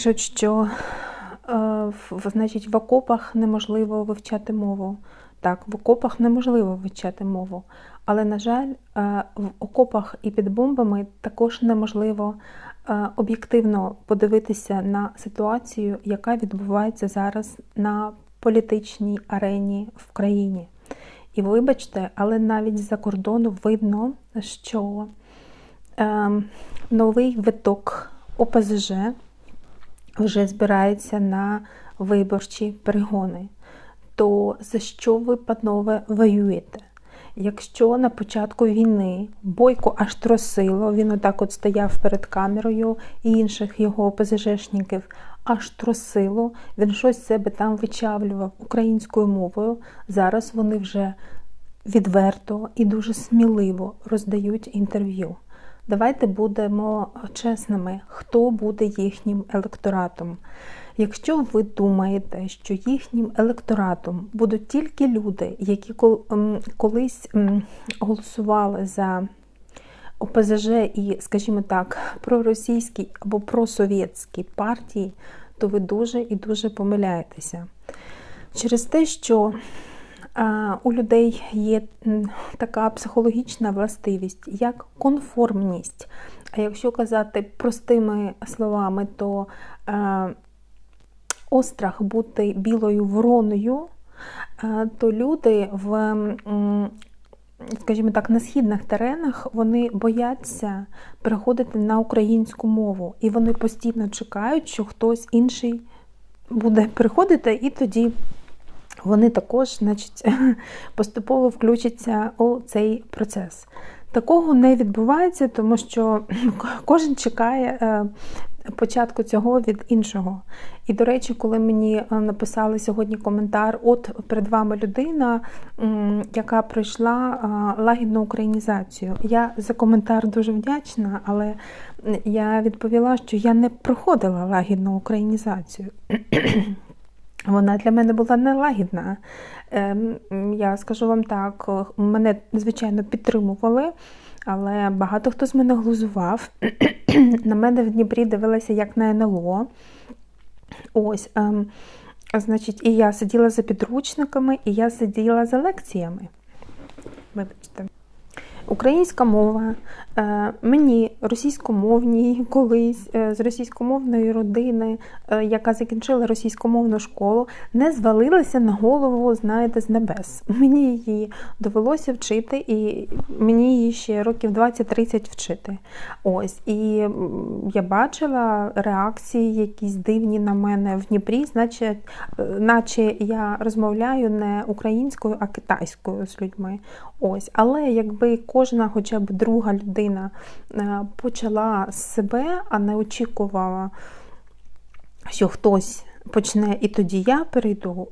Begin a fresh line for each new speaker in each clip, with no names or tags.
Пишуть, що е, значить, в окопах неможливо вивчати мову. Так, в окопах неможливо вивчати мову. Але, на жаль, е, в окопах і під бомбами також неможливо е, об'єктивно подивитися на ситуацію, яка відбувається зараз на політичній арені в країні. І вибачте, але навіть з-за кордону видно, що е, новий виток ОПЗЖ вже збирається на виборчі перегони. То за що ви, панове, воюєте? Якщо на початку війни Бойко аж тросило, він отак от стояв перед камерою і інших його ОПЗЖшників, аж тросило, він щось себе там вичавлював українською мовою. Зараз вони вже відверто і дуже сміливо роздають інтерв'ю. Давайте будемо чесними, хто буде їхнім електоратом. Якщо ви думаєте, що їхнім електоратом будуть тільки люди, які колись голосували за ОПЗЖ і, скажімо так, проросійські або просовєтські партії, то ви дуже і дуже помиляєтеся. Через те, що у людей є така психологічна властивість, як конформність. А якщо казати простими словами, то острах бути білою вороною, то люди в, скажімо так, на східних теренах вони бояться переходити на українську мову, і вони постійно чекають, що хтось інший буде переходити, і тоді вони також значить, поступово включаться у цей процес. Такого не відбувається, тому що кожен чекає е, початку цього від іншого. І, до речі, коли мені е, написали сьогодні коментар, от перед вами людина, яка пройшла е, лагідну українізацію. Я за коментар дуже вдячна, але я відповіла, що я не проходила лагідну українізацію. Вона для мене була нелагідна. Ем, я скажу вам так, мене, звичайно, підтримували, але багато хто з мене глузував. На мене в Дніпрі дивилася як на НЛО. Ось, ем, значить, і я сиділа за підручниками, і я сиділа за лекціями. Вибачте. Українська мова е, мені російськомовній колись е, з російськомовної родини, е, яка закінчила російськомовну школу, не звалилася на голову, знаєте, з небес. Мені її довелося вчити, і мені її ще років 20-30 вчити. Ось, І я бачила реакції, якісь дивні на мене в Дніпрі, значить, наче я розмовляю не українською, а китайською з людьми. Ось, Але якби кожна хоча б друга людина е, почала з себе, а не очікувала, що хтось почне і тоді я перейду,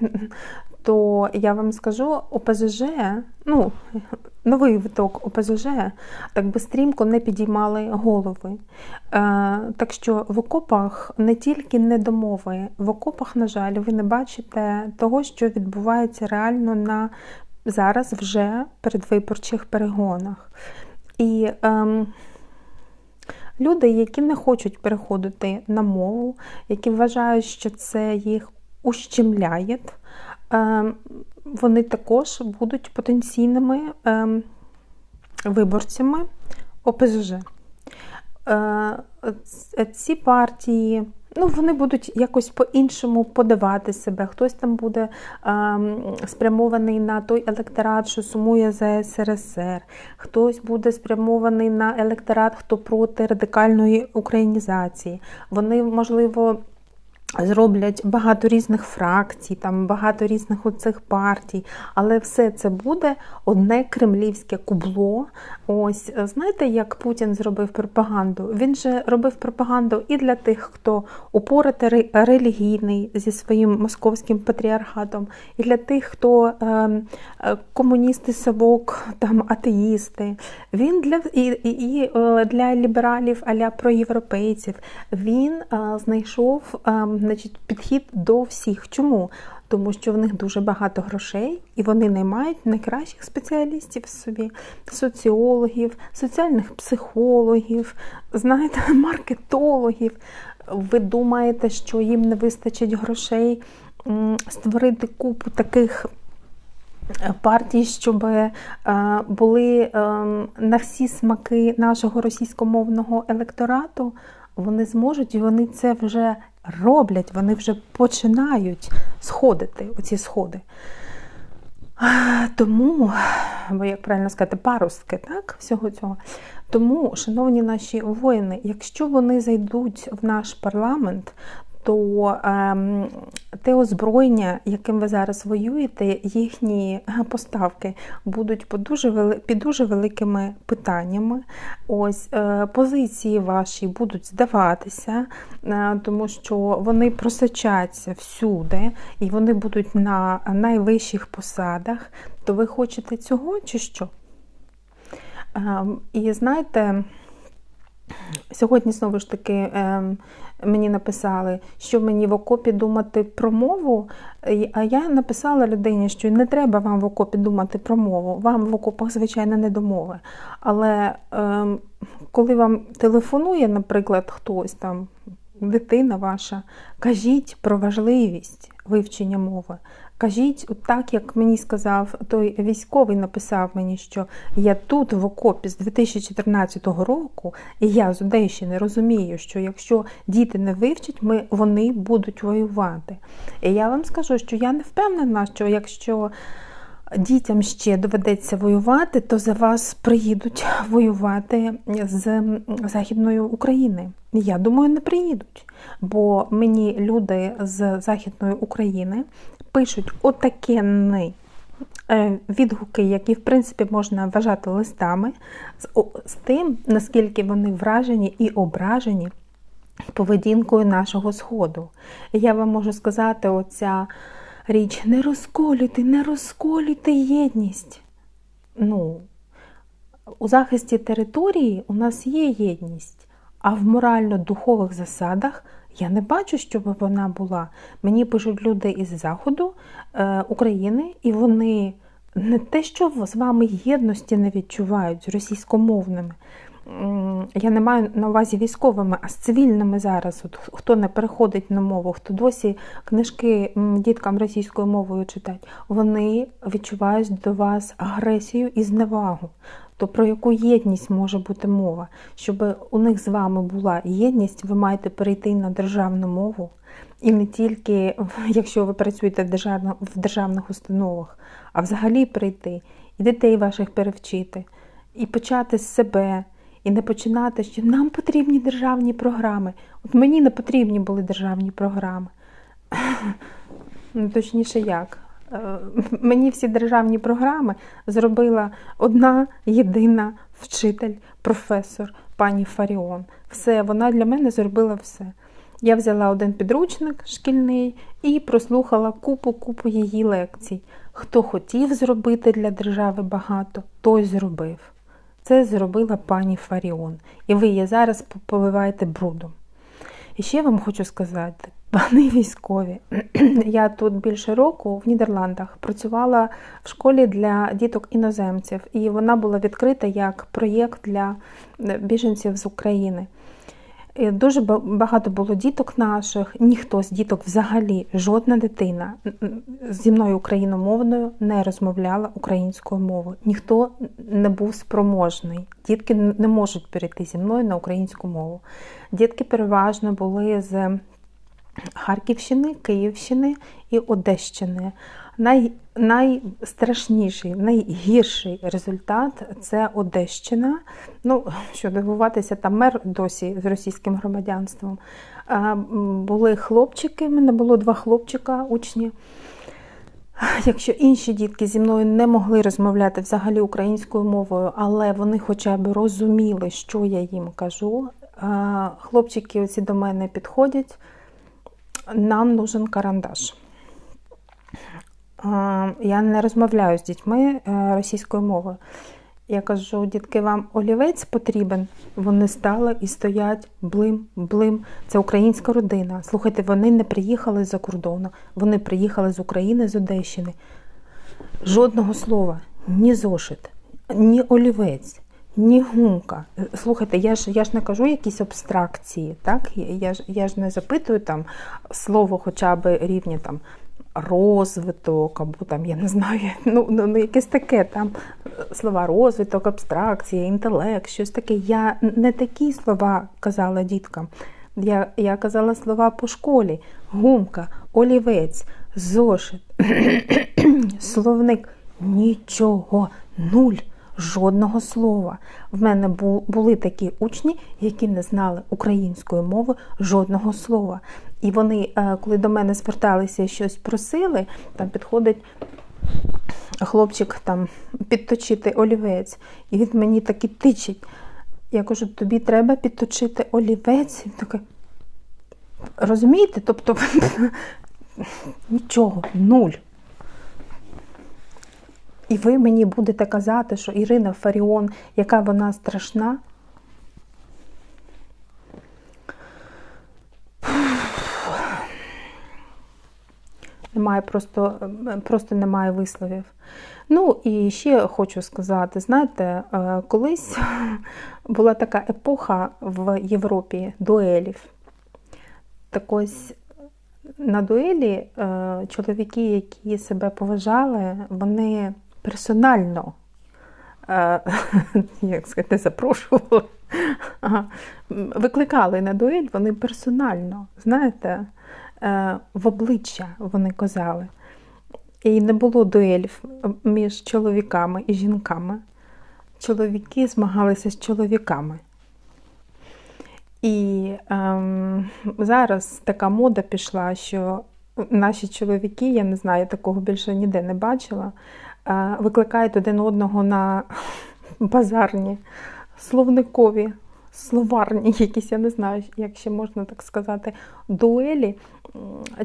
то я вам скажу, ОПЗЖ, ну, новий виток ОПЗЖ, так би стрімко не підіймали голови. Е, так що в окопах не тільки недомови, в окопах, на жаль, ви не бачите того, що відбувається реально на зараз вже передвиборчих перегонах. І ем, люди, які не хочуть переходити на мову, які вважають, що це їх ущемляє, ем, вони також будуть потенційними ем, виборцями ОПЗЖ. Е, ці партії ну, вони будуть якось по-іншому подавати себе. Хтось там буде а, спрямований на той електорат, що сумує за СРСР, хтось буде спрямований на електорат, хто проти радикальної українізації. Вони, можливо, Зроблять багато різних фракцій, там багато різних оцих партій, але все це буде одне кремлівське кубло. Ось знаєте, як Путін зробив пропаганду? Він же робив пропаганду і для тих, хто упорити релігійний зі своїм московським патріархатом, і для тих, хто ем, е, комуністи совок, там атеїсти. Він для і, і, е, для лібералів, аля проєвропейців. Він е, знайшов. Е, значить, підхід до всіх. Чому? Тому що в них дуже багато грошей, і вони наймають найкращих спеціалістів собі, соціологів, соціальних психологів, знаєте, маркетологів. ви думаєте, що їм не вистачить грошей створити купу таких партій, щоб е, були е, на всі смаки нашого російськомовного електорату, вони зможуть і вони це вже роблять, вони вже починають сходити, оці сходи. Тому, бо як правильно сказати, паростки так, всього цього. Тому, шановні наші воїни, якщо вони зайдуть в наш парламент, то ем, те озброєння, яким ви зараз воюєте, їхні поставки будуть під дуже під дуже великими питаннями. Ось е, позиції ваші будуть здаватися, е, тому що вони просочаться всюди і вони будуть на найвищих посадах. То ви хочете цього чи що? Ем, і знаєте. Сьогодні, знову ж таки, ем, мені написали, що мені в окопі думати про мову. А я написала людині, що не треба вам в окопі думати про мову. Вам в окопах, звичайно, не до мови. Але ем, коли вам телефонує, наприклад, хтось там, дитина ваша, кажіть про важливість вивчення мови. Кажіть, так як мені сказав той військовий, написав мені, що я тут в окопі з 2014 року, і я з Одещини розумію, що якщо діти не вивчать, ми, вони будуть воювати. І я вам скажу, що я не впевнена, що якщо дітям ще доведеться воювати, то за вас приїдуть воювати з Західної України. Я думаю, не приїдуть, бо мені люди з Західної України пишуть отакенні е, відгуки, які, в принципі, можна вважати листами, з тим, наскільки вони вражені і ображені поведінкою нашого Сходу. Я вам можу сказати, оця річ: не розколюйте, не розколюйте єдність. Ну, У захисті території у нас є єдність, а в морально-духових засадах я не бачу, щоб вона була. Мені пишуть люди із Заходу е, України, і вони не те, що з вами єдності не відчувають з російськомовними. Я не маю на увазі військовими, а з цивільними зараз. От Хто не переходить на мову, хто досі книжки діткам російською мовою читають, вони відчувають до вас агресію і зневагу. То про яку єдність може бути мова? Щоб у них з вами була єдність, ви маєте перейти на державну мову. І не тільки, якщо ви працюєте в державних установах, а взагалі прийти і дітей ваших перевчити, і почати з себе, і не починати, що нам потрібні державні програми. От мені не потрібні були державні програми. Ну, Точніше, як? Е, мені всі державні програми зробила одна єдина вчитель, професор, пані Фаріон. Все, вона для мене зробила все. Я взяла один підручник шкільний і прослухала купу-купу її лекцій. Хто хотів зробити для держави багато, той зробив. Це зробила пані Фаріон. І ви її зараз поливаєте брудом. І ще вам хочу сказати: Пани військові. Я тут більше року в Нідерландах працювала в школі для діток іноземців, і вона була відкрита як проєкт для е, біженців з України. Дуже багато було діток наших, ніхто з діток взагалі, жодна дитина зі мною україномовною не розмовляла українською мовою. Ніхто не був спроможний. Дітки не можуть перейти зі мною на українську мову. Дітки переважно були з Харківщини, Київщини і Одещини. Най, Найстрашніший, найгірший результат це Одещина. Ну, що дивуватися, там мер досі з російським громадянством. Були хлопчики, в мене було два хлопчика, учні. Якщо інші дітки зі мною не могли розмовляти взагалі українською мовою, але вони хоча б розуміли, що я їм кажу, хлопчики оці до мене підходять нам нужен карандаш. Я не розмовляю з дітьми е, російською мовою. Я кажу, дітки, вам олівець потрібен. Вони стали і стоять блим, блим. Це українська родина. Слухайте, вони не приїхали з-за кордону, вони приїхали з України, з Одещини. Жодного слова, ні зошит, ні олівець, ні гумка. Слухайте, я ж я ж не кажу якісь абстракції, так? Я ж я ж не запитую там слово хоча б рівня там розвиток, або там, я не знаю, ну, ну, ну якесь таке там слова розвиток, абстракція, інтелект, щось таке. Я не такі слова казала діткам. Я я казала слова по школі: гумка, олівець, зошит, словник. Нічого, нуль, жодного слова. В мене були такі учні, які не знали української мови жодного слова. І вони, е, коли до мене зверталися і щось просили, там підходить хлопчик там підточити олівець, і він мені таки тичить. Я кажу, тобі треба підточити олівець. Він такий, Розумієте? Тобто нічого, нуль. І ви мені будете казати, що Ірина Фаріон, яка вона страшна. Немає просто просто немає висловів. Ну і ще хочу сказати: знаєте, е, колись була така епоха в Європі дуелів. Так ось на дуелі е, чоловіки, які себе поважали, вони персонально, е, як сказати, запрошували, викликали на дуель, вони персонально, знаєте, е, в обличчя вони казали. І не було дуелів між чоловіками і жінками. Чоловіки змагалися з чоловіками. І ем, зараз така мода пішла, що наші чоловіки, я не знаю, такого більше ніде не бачила, викликають один одного на базарні, словникові, словарні, якісь, я не знаю, як ще можна так сказати, дуелі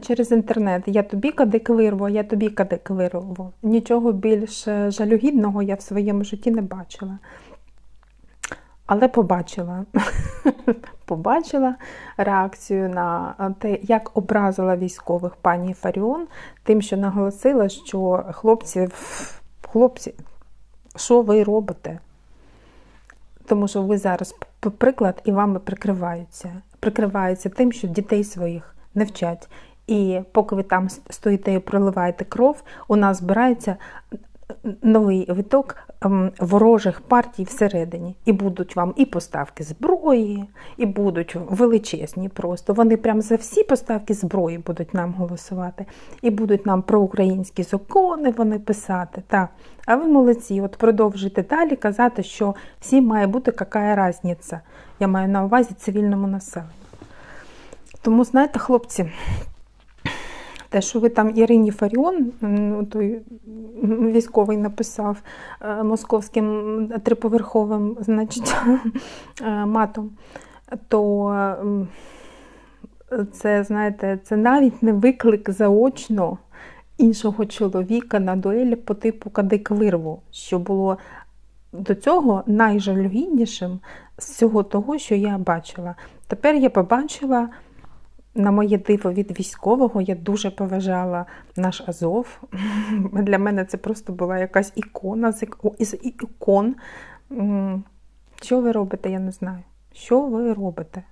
через інтернет. Я тобі кадик вирву, я тобі кадик вирву. Нічого більш жалюгідного я в своєму житті не бачила. Але побачила побачила реакцію на те, як образила військових пані Фаріон, тим, що наголосила, що хлопці, хлопці, що ви робите? Тому що ви зараз приклад і вами прикриваються. Прикриваються тим, що дітей своїх не вчать. І поки ви там стоїте і проливаєте кров, у нас збирається новий виток ем, ворожих партій всередині. І будуть вам і поставки зброї, і будуть величезні просто. Вони прям за всі поставки зброї будуть нам голосувати, і будуть нам про українські закони вони писати. Так. А ви молодці, от продовжуйте далі казати, що всім має бути яка різниця. Я маю на увазі цивільному населенню. Тому, знаєте, хлопці, те, що ви там Ірині Фаріон, той військовий написав е, московським триповерховим значить, е, матом, то це, знаєте, це навіть не виклик заочно іншого чоловіка на дуелі по типу Кадик Вирву, що було до цього найжалюгіднішим з всього того, що я бачила. Тепер я побачила на моє диво від військового я дуже поважала наш Азов. Для мене це просто була якась ікона з ікон. Що ви робите, я не знаю. Що ви робите?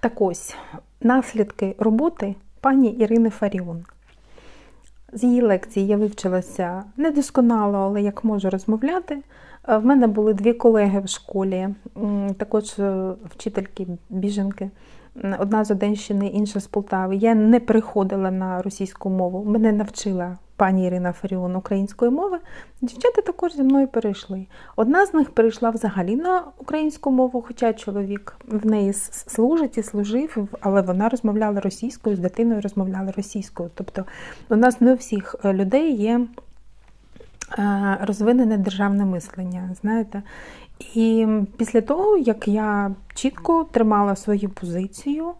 Так ось, наслідки роботи пані Ірини Фаріон. З її лекції я вивчилася недосконало, але як можу розмовляти. Е, в мене були дві колеги в школі, також е, вчительки біженки. Одна з Оденщини, інша з Полтави. Я не переходила на російську мову. Мене навчила пані Ірина Фаріон української мови. Дівчата також зі мною перейшли. Одна з них перейшла взагалі на українську мову, хоча чоловік в неї служить і служив, але вона розмовляла російською, з дитиною розмовляла російською. Тобто у нас не у всіх е, людей є. Е, розвинене державне мислення, знаєте. І після того, як я чітко тримала свою позицію,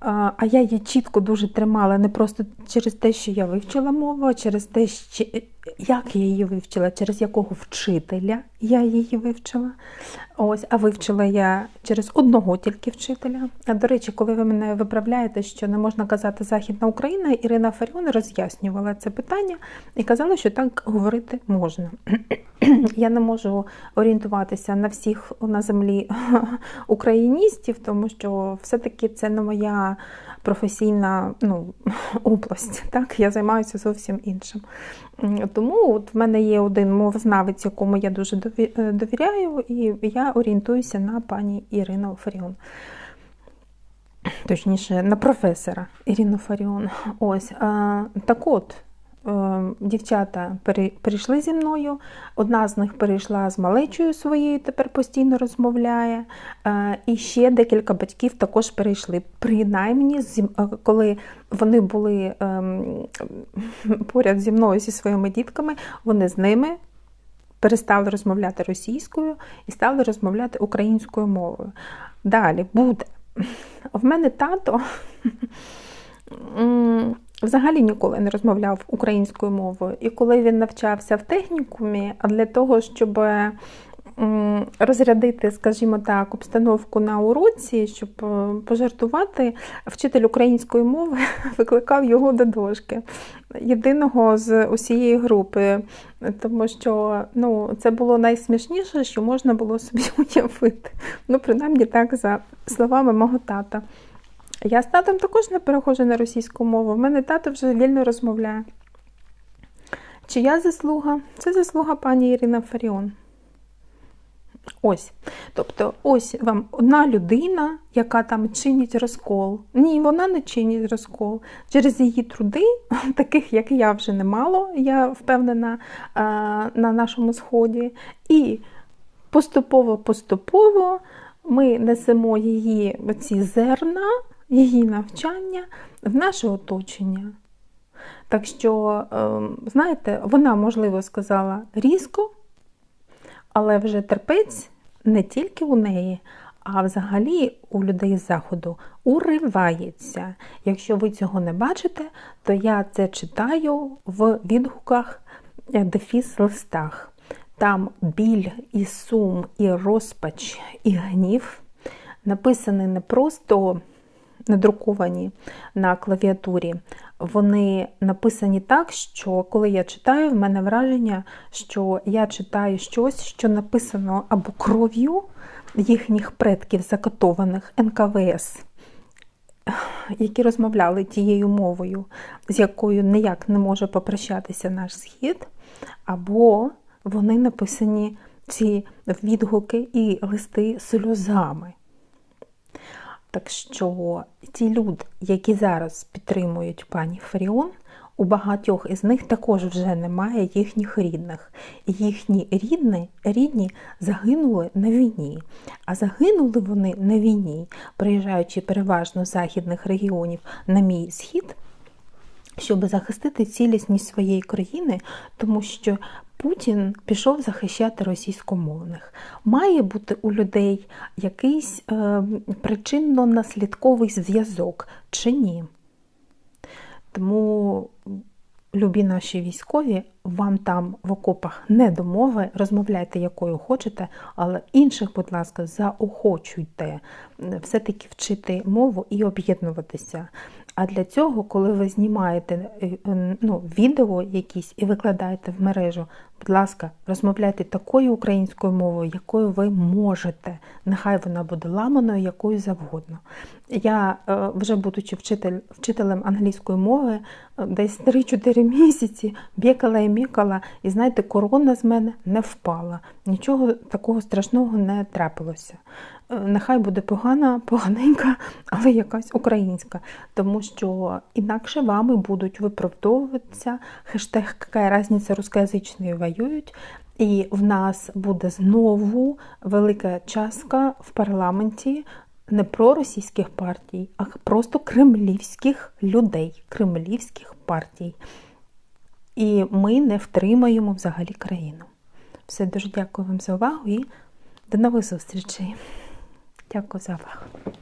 а я її чітко дуже тримала не просто через те, що я вивчила мову, а через те, як я її вивчила, через якого вчителя я її вивчила. Ось, А вивчила я через одного тільки вчителя. А до речі, коли ви мене виправляєте, що не можна казати Західна Україна, Ірина Фаріон роз'яснювала це питання і казала, що так говорити можна. Я не можу орієнтуватися на всіх на землі україністів, тому що все-таки це не моя професійна ну, область. Так? Я займаюся зовсім іншим. Тому от в мене є один мовознавець, якому я дуже довіряю, і я орієнтуюся на пані Ірину Фаріон. Точніше, на професора Ірину Фаріон. Ось. Так от. Е, дівчата перейшли зі мною. Одна з них перейшла з малечою своєю, тепер постійно розмовляє. Е, і ще декілька батьків також перейшли. Принаймні, е, коли вони були ем, поряд зі мною зі своїми дітками, вони з ними перестали розмовляти російською і стали розмовляти українською мовою. Далі буде. В мене тато взагалі ніколи не розмовляв українською мовою. І коли він навчався в технікумі, а для того, щоб розрядити, скажімо так, обстановку на уроці, щоб е, пожартувати, вчитель української мови викликав його до дошки. Єдиного з усієї групи, тому що ну, це було найсмішніше, що можна було собі уявити. Ну, принаймні так, за словами мого тата. Я з татом також не переходжу на російську мову. В мене тато вже вільно розмовляє. Чия заслуга? Це заслуга пані Ірина Фаріон. Ось. Тобто, ось вам одна людина, яка там чинить розкол. Ні, вона не чинить розкол. Через її труди, таких як я вже немало, я впевнена на нашому сході. І поступово-поступово ми несемо її ці зерна її навчання в наше оточення. Так що, ем, знаєте, вона, можливо, сказала різко, але вже терпець не тільки у неї, а взагалі у людей з заходу уривається. Якщо ви цього не бачите, то я це читаю в відгуках е, дефіс листах. Там біль і сум, і розпач, і гнів написаний не просто надруковані на клавіатурі, вони написані так, що коли я читаю, в мене враження, що я читаю щось, що написано або кров'ю їхніх предків, закатованих НКВС. Які розмовляли тією мовою, з якою ніяк не може попрощатися наш схід, або вони написані ці відгуки і листи сльозами. Так що ті люди, які зараз підтримують пані Фаріон, у багатьох із них також вже немає їхніх рідних. Їхні рідні, рідні загинули на війні. А загинули вони на війні, приїжджаючи переважно з західних регіонів на мій схід. Щоб захистити цілісність своєї країни, тому що Путін пішов захищати російськомовних. Має бути у людей якийсь е, причинно-наслідковий зв'язок чи ні. Тому, любі наші військові, вам там в окопах не домови, розмовляйте, якою хочете, але інших, будь ласка, заохочуйте все-таки вчити мову і об'єднуватися. А для цього, коли ви знімаєте е, е, ну, відео якісь і викладаєте в мережу, будь ласка, розмовляйте такою українською мовою, якою ви можете. Нехай вона буде ламаною, якою завгодно. Я, е, вже будучи вчитель, вчителем англійської мови, десь 3-4 місяці бікала і мікала, і знаєте, корона з мене не впала. Нічого такого страшного не трапилося. Е, нехай буде погана, поганенька, але якась українська. Тому що інакше вами будуть виправдовуватися хештег «Какая разниця рускоязичні воюють. І в нас буде знову велика частка в парламенті не про російських партій, а просто кремлівських людей, кремлівських партій. І ми не втримаємо взагалі країну. Все дуже дякую вам за увагу і до нових зустрічей. Дякую за увагу.